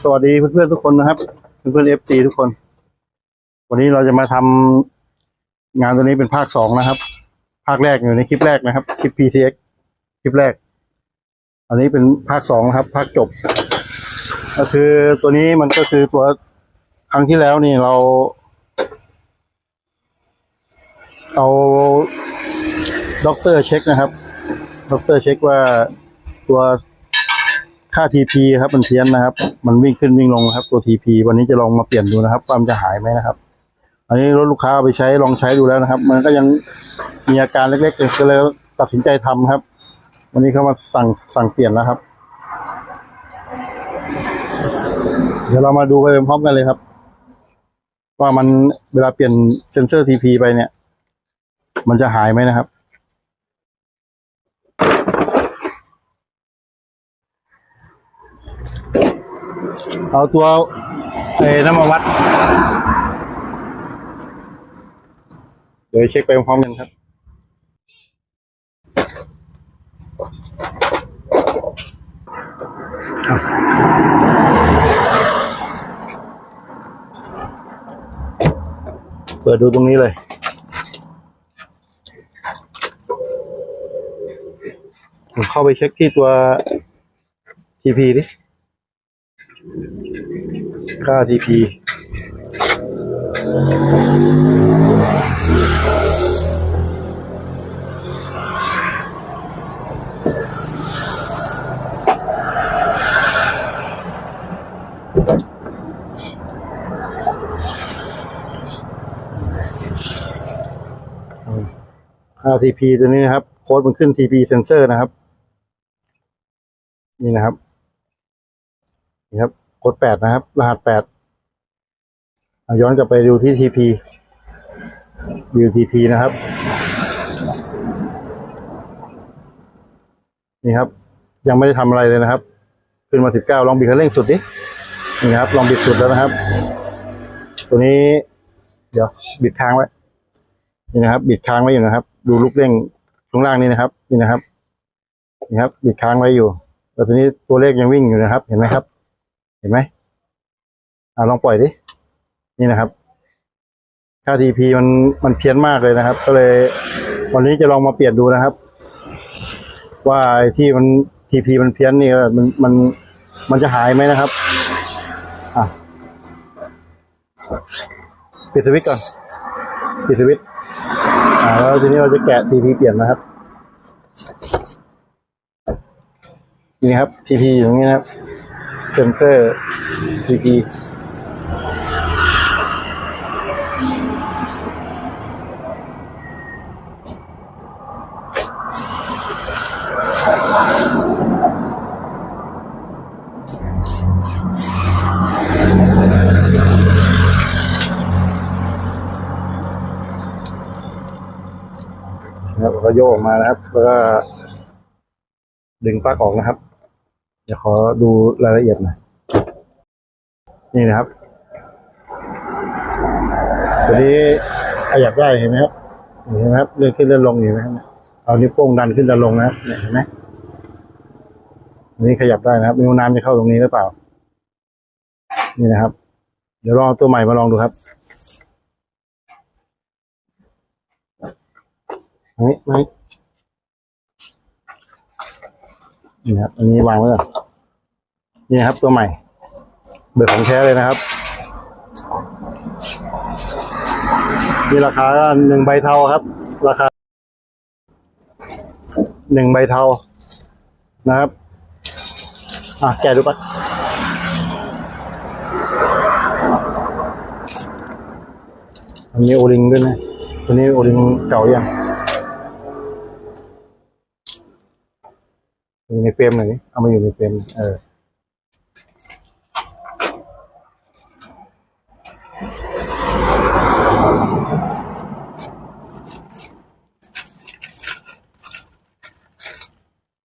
สวัสดีเพื่อนๆทุกคนนะครับ เพื่อนๆเอฟซีทุกคน วันนี้เราจะมาทำงานตัวนี้เป็นภาคสองนะครับ ภาคแรกอยู่ในคลิปแรกนะครับ คลิป PTX คลิปแรก อันนี้เป็นภาคสองนะครับ ภาคจบ ก็คือตัวนี้มันก็คือตัวครั้งที่แล้วนี่เรา เอาด็อกเตอร์เช็คนะครับด็อกเตอร์เช็คว่าตัว ค่า TP ครับมันเพี้ยนนะครับ มันวิ่งขึ้นวิ่งลงนะครับตัว TP วันนี้จะลองมาเปลี่ยนดูนะครับว่ามันจะหายไหมนะครับ อันนี้รถลูกค้าไปใช้ลองใช้ดูแล้วนะครับ มันก็ยังมีอาการเล็กๆก็เลยตัดสินใจทำครับ วันนี้เขามาสั่งสั่งเปลี่ยนแล้วครับ เดี๋ยวเรามาดูไปพร้อมกันเลยครับ ว่ามันเวลาเปลี่ยนเซนเซอร์ TP ไปเนี่ย มันจะหายไหมนะครับ เอาตัวเอ้น้ำมาวัด เดี๋ยวเช็คไปพร้อมกันครับเปิดดูตรงนี้เลยผมเข้าไปเช็คที่ตัว TP ดิ ค่า TP ค่า TP ตัวนี้นะครับ โค้ดมันขึ้น TP sensor นะครับ นี่นะครับ นี่ครับกดแปดนะครับ รหัสแปดย้อนกลับไปดูที่ TP ดู TP นะครับ นี่ครับ ยังไม่ได้ทำอะไรเลยนะครับ ขึ้นมาสิบเก้าลองบิดคันเร่งสุดดินี่ครับ ลองบิดสุดแล้วนะครับ ตัวนี้ เดี๋ยว บิดค้างไว้ นี่นะครับ บิดค้างไว้อยู่นะครับ ดูลูกเร่งตรงล่างนี่นะครับ นี่นะครับ นี่ครับ บิดค้างไว้อยู่แล้วทีนี้ตัวเลขยังวิ่งอยู่นะครับ เห็นไหมครับ เห็นไหมอ่าลองปล่อยดิ นี่นะครับ ค่า TP มันมันเพี้ยนมากเลยนะครับ ก็เลยวันนี้จะลองมาเปลี่ยนดูนะครับ ว่าไอ้ที่มัน TP มันเพี้ยนนี่มันมันมันจะหายไหมนะครับ อะปิดสวิตช์ก่อนปิดสวิตช์อ่าแล้วทีนี้เราจะแกะ TP เปลี่ยนนะครับ นี่ครับ TP อยู่ตรงนี้นะครับ เซนเซอร์ TP นะครับก็โยกออกมานะครับ แล้วก็ดึงปลั๊กออกนะครับ เดี๋ยวขอดูรายละเอียดหน่อย นี่นะครับ ตัวนี้ขยับได้เห็นไหมครับ เห็นไหมครับ เลื่อนขึ้นเลื่อนลงอยู่ไหมครับเอานิ้วโป้งดันขึ้นดันลงนะเห็นไหมนนี้ขยับได้นะครับนิ้วน้ำจะเข้าตรงนี้หรือเปล่า นี่นะครับ เดี๋ยวลองตัวใหม่มาลองดูครับนี่ไม่ นี่ครับ อันนี้วางไว้ก่อนนี่ครับ ตัวใหม่ เบิกของแท้เลยนะครับ มีราคาก็หนึ่งใบเทาครับ ราคาหนึ่งใบเทานะครับ อะ แกะดูปะอันนี้โอลิงด้วยนะ ตัวนี้โอลิงเก่ายัง อยู่ในเฟรมหน่อยดิเอามาอยู่ในเฟรมเออ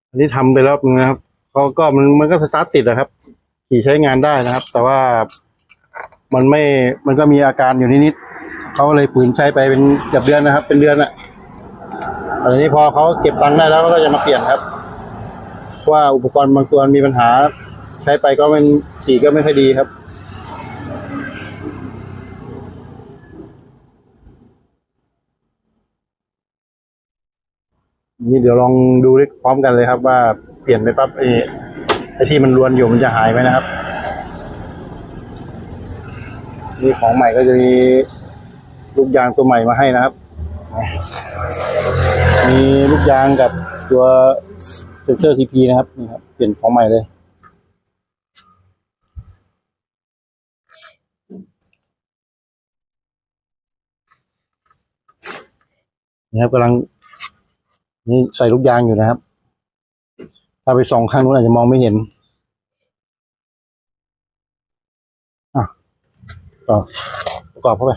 อันนี้ทำไปรอบนึงนะครับเขาก็มันมันก็สตาร์ทติดนะครับ ขี่ใช้งานได้นะครับ แต่ว่ามันไม่มันก็มีอาการอยู่นิดๆเขาเลยฝืนใช้ไปเป็นเกือบเดือนนะครับ เป็นเดือนอะแต่ทีนี้พอเขาเก็บตังค์ได้แล้วก็จะมาเปลี่ยนครับ ว่าอุปกรณ์บางตัวมีปัญหา ใช้ไปก็มันขี่ก็ไม่ค่อยดีครับนี่เดี๋ยวลองดูด้วยพร้อมกันเลยครับ ว่าเปลี่ยนไปปั๊บไอ้ไอ้ที่มันรวนอยู่มันจะหายไหมนะครับ นี่ของใหม่ก็จะมีลูกยางตัวใหม่มาให้นะครับ มีลูกยางกับตัว เซนเซอร์ทีพีนะครับนี่ครับ เปลี่ยนของใหม่เลย นี่ครับกำลัง นี่ใส่ลูกยางอยู่นะครับ ถ้าไปส่องข้างนู้นอาจจะมองไม่เห็นอะต่อประกอบเข้าไป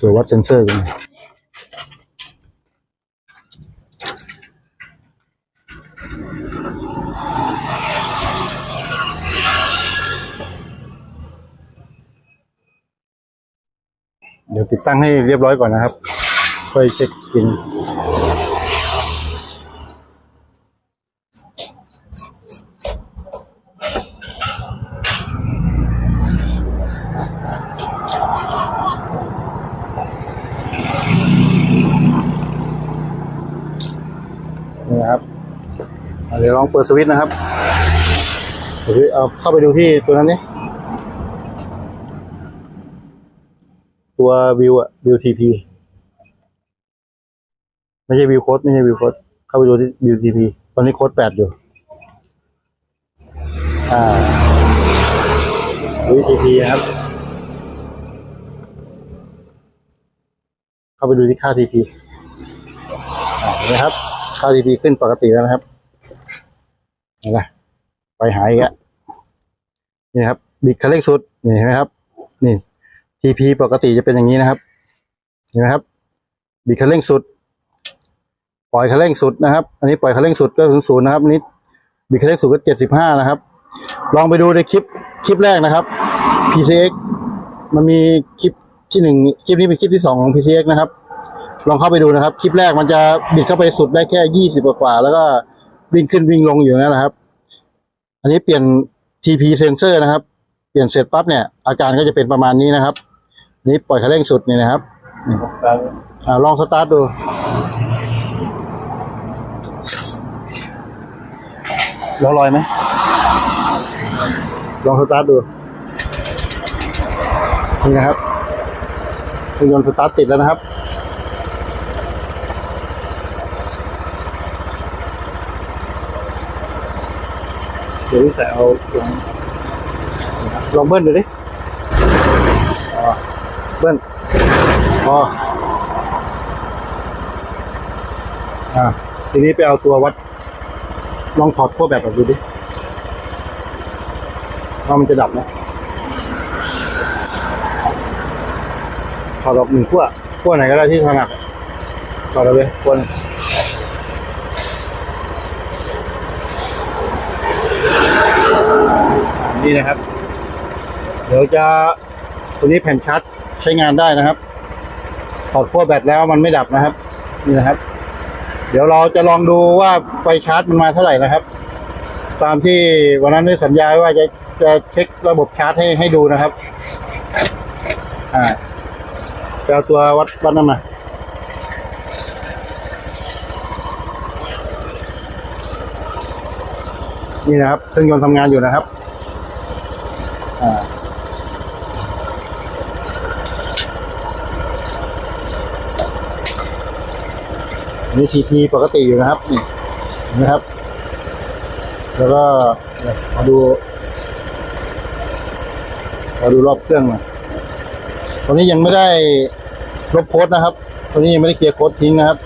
ตัววัดเซนเซอร์กันเดี๋ยวติดตั้งให้เรียบร้อยก่อนนะครับ ค่อยเช็คจริงนี่นะครับอะเดี๋ยวลองเปิดสวิตช์นะครับเดี๋ยวเอาเข้าไปดูที่ตัวนั้นนี่ตัววิวอะวิวทีพีไม่ใช่วิวโค้ดไม่ใช่วิวโค้ดเข้าไปดูที่วิวทีพีตอนนี้โค้ดแปดอยู่ อ่าวิวทีพีครับ เข้าไปดูที่ค่าทีพีนไหมครับ ค่า TP ขึ้นปกติแล้วนะครับ เห็นไหมไปหายอีกแล้วนี่นะครับ บิดคันเร่งสุด นี่เห็นไหมครับ นี่ TP ปกติจะเป็นอย่างนี้นะครับ เห็นไหมครับ บิดคันเร่งสุด ปล่อยคันเร่งสุดนะครับ อันนี้ปล่อยคันเร่งสุดก็ถึงศูนย์นะครับอันนี้บิดคันเร่งสุดก็เจ็ดสิบห้านะครับ ลองไปดูในคลิปคลิปแรกนะครับ PCX มันมีคลิปที่หนึ่งคลิปนี้เป็นคลิปที่สองของ PCX นะครับ ลองเข้าไปดูนะครับ คลิปแรกมันจะบิดเข้าไปสุดได้แค่ยี่สิบกว่า แล้วก็ วิ่งขึ้นวิ่งลงอยู่นั่นแหละครับ อันนี้เปลี่ยน TP sensor นะครับ เปลี่ยนเสร็จปั๊บเนี่ย อาการก็จะเป็นประมาณนี้นะครับอันนี้ปล่อยคันเร่งสุดนี่นะครับอ่าลองสตาร์ทดู แล้วลอยไหม ลองสตาร์ทดู นี่นะครับเครื่องยนต์สตาร์ทติดแล้วนะครับ ดี๋ยวใส่เอาลองลองเบิ้ลดูดิเบิ้ลพออ่าทีนี้ไปเอาตัววัด ลองถอดขั้วแบบออกดูดิว่ามันจะดับไหมถอดออกหนึ่งขั้วขั้วไหนก็ได้ที่ถนัดถอดเอาเลยขั้วนึง นี่นะครับ เดี๋ยวจะตัวนี้แผ่นชาร์จใช้งานได้นะครับถอดขั้วแบตแล้วมันไม่ดับนะครับ นี่นะครับ เดี๋ยวเราจะลองดูว่าไฟชาร์จมันมาเท่าไหร่นะครับ ตามที่วันนั้นได้สัญญาไว้ว่าจะจะเช็คระบบชาร์จให้ให้ดูนะครับ อ่าไปเอาตัววัดวัดนั่นมานี่นะครับเครื่องยนต์ทำงานอยู่นะครับ อันนี่ทีพีปกติอยู่นะครับนี่เห็นไหมครับ แล้วก็มาดูมาดูรอบเครื่องหน่อยตอนนี้ยังไม่ได้ลบโค้ดนะครับตอนนี้ยังไม่ได้เคลียร์โค้ดทิ้งนะครับ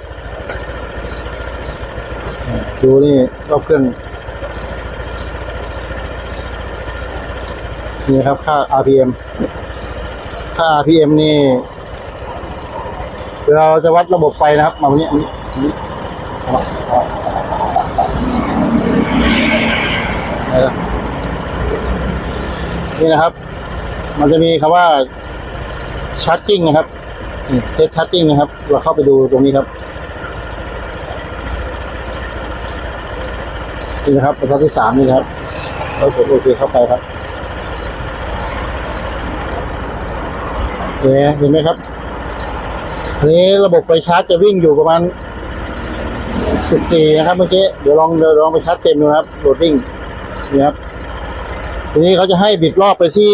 ดูนี่รอบเครื่องนี่ครับค่า RPM ค่า RPM นี่เวลาเราจะวัดระบบไฟนะครับมาวันนี้อันนี้อันนี้เอาเอา เอาเอานี่นะครับ มันจะมีคำว่าชาร์จจิ้งนะครับเทสชาร์จจิ้งนะครับ เราเข้าไปดูตรงนี้ครับนี่นะครับบรรทัดที่สามนี่นะครับเรากดโอเคเข้าไปครับเนี่ยเห็นไหมครับอันนี้ระบบไฟชาร์จจะวิ่งอยู่ประมาณ14นะครับเมื่อกี้เดี๋ยวลองเดี๋ยวลองไปชาร์จเต็มดูครับโหลดวิ่ง นี่ครับ ทีนี้เขาจะให้บิดรอบไปที่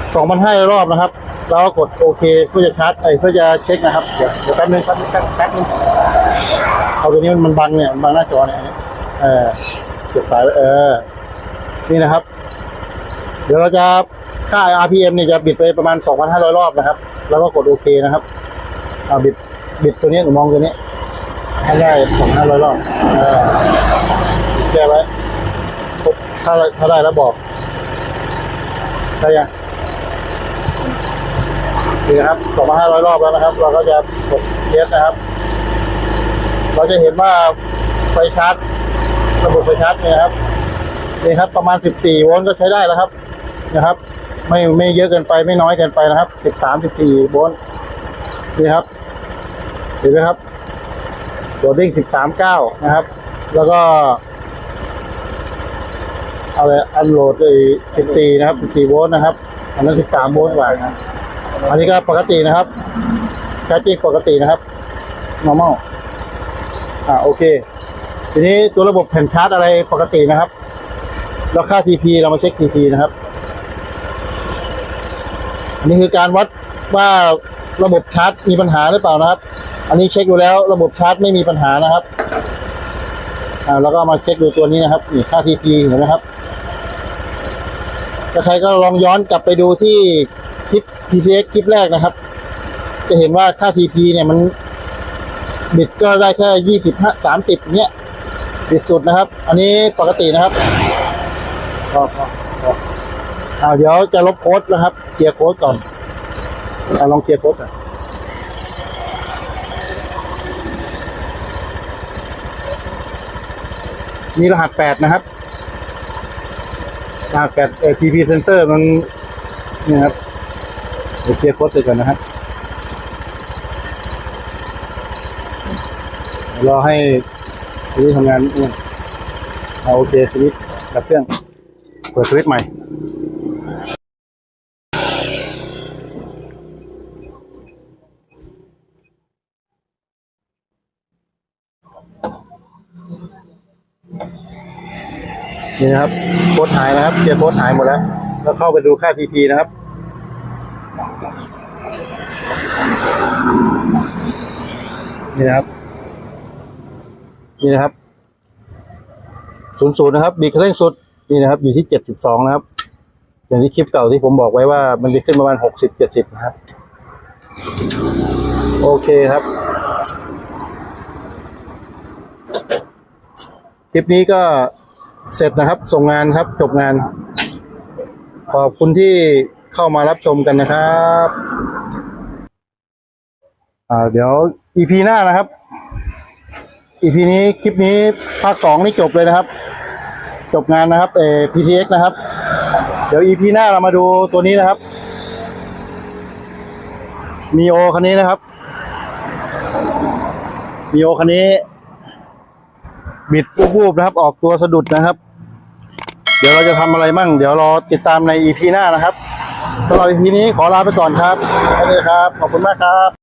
2,500รอบนะครับ แล้วก็กดโอเคเพื่อจะชาร์จไอ้เพื่อจะเช็คนะครับ เดี๋ยวเดี๋ยวแป๊บนึงแป๊บนึงแป๊บนึงเอาตัวนี้มันบังเนี่ยบังหน้าจอเนี่ยเออเก็บสายไว้เออ นี่นะครับ เดี๋ยวเราจะค่า RPM เนี่ยจะบิดไปประมาณ 2,500 รอบนะครับ แล้วก็กดโอเคนะครับเอาบิดบิดตัวนี้หนูมองตัวนี้ให้ได้สองห้าร้อยรอบเออแก้ไว้ ถ้าถ้าได้แล้วบอกได้ยังนี่นะครับสองพันห้าร้อยรอบแล้วนะครับ เราก็จะกดเทสนะครับ เราจะเห็นว่าไฟชาร์จระบบไฟชาร์จเนี่ยนะครับนี่ครับ ประมาณสิบสี่โวลต์ก็ใช้ได้แล้วครับ นะครับ ไม่ไม่เยอะเกินไปไม่น้อยเกินไปนะครับสิบสามสิบสี่โวลต์นี่ครับ เห็นไหมครับโหลดดิ้งสิบสามเก้านะครับ แล้วก็ อาเลยอันโหลดเลยสิบสี่นะครับสิบสี่โวลต์นะครับ อันนั้นสิบสามโวลต์กว่านะอันนี้ก็ปกตินะครับชาร์จจิ้งปกตินะครับ normal อ่าโอเค ทีนี้ตัวระบบแผ่นชาร์จอะไรปกตินะครับ แล้วค่า TP เรามาเช็ค TP นะครับ อันนี้คือการวัดว่าระบบชาร์จมีปัญหาหรือเปล่านะครับ อันนี้เช็คดูแล้วระบบชาร์จไม่มีปัญหานะครับ อ่าแล้วก็มาเช็คดูตัวนี้นะครับนี่ค่า TP เห็นไหมครับ ถ้าใครก็ลองย้อนกลับไปดูที่คลิป PCX คลิปแรกนะครับ จะเห็นว่าค่า TP เนี่ยมันบิดก็ได้แค่ยี่สิบห้าสามสิบเนี้ยบิดสุดนะครับ อันนี้ปกตินะครับพอพอพออ่าเดี๋ยวจะลบโค้ดนะครับเคลียร์โค้ดก่อนอ่าลองเคลียร์โค้ดก่อนมีรหัสแปดนะครับ รหัสแปดเอ่อ TP sensor มันนี่ครับเดี๋ยวเคลียร์โค้ดเสร็จก่อนนะครับรอให้สวิตทำงานเอาโอเคสวิตช์ดับเครื่อง เปิดสวิตช์ใหม่ นี่นะครับโค้ดหายนะครับเจอโค้ดหายหมดแล้ว แล้วเข้าไปดูค่า TP นะครับนี่นะครับ นี่นะครับศูนย์ศูนย์นะครับบีกเร่งสุดนี่นะครับ อยู่ที่เจ็ดสิบสองนะครับ อย่างที่คลิปเก่าที่ผมบอกไว้ว่ามันจะขึ้นประมาณหกสิบเจ็ดสิบนะครับ โอเคครับ คลิปนี้ก็ เสร็จนะครับ ส่งงานครับจบงาน ขอบคุณที่เข้ามารับชมกันนะครับอ่าเดี๋ยว EP หน้านะครับ EP นี้คลิปนี้ภาคสองนี่จบเลยนะครับ จบงานนะครับเอ PTX นะครับ เดี๋ยว EP หน้าเรามาดูตัวนี้นะครับมีโอคันนี้นะครับมีโอคันนี้ บิดวูบๆนะครับ ออกตัวสะดุดนะครับ เดี๋ยวเราจะทำอะไรมั่ง เดี๋ยวรอติดตามในอีพีหน้านะครับสำหรับ EP นี้ขอลาไปก่อนครับสวัสดีครับ ขอบคุณมากครับ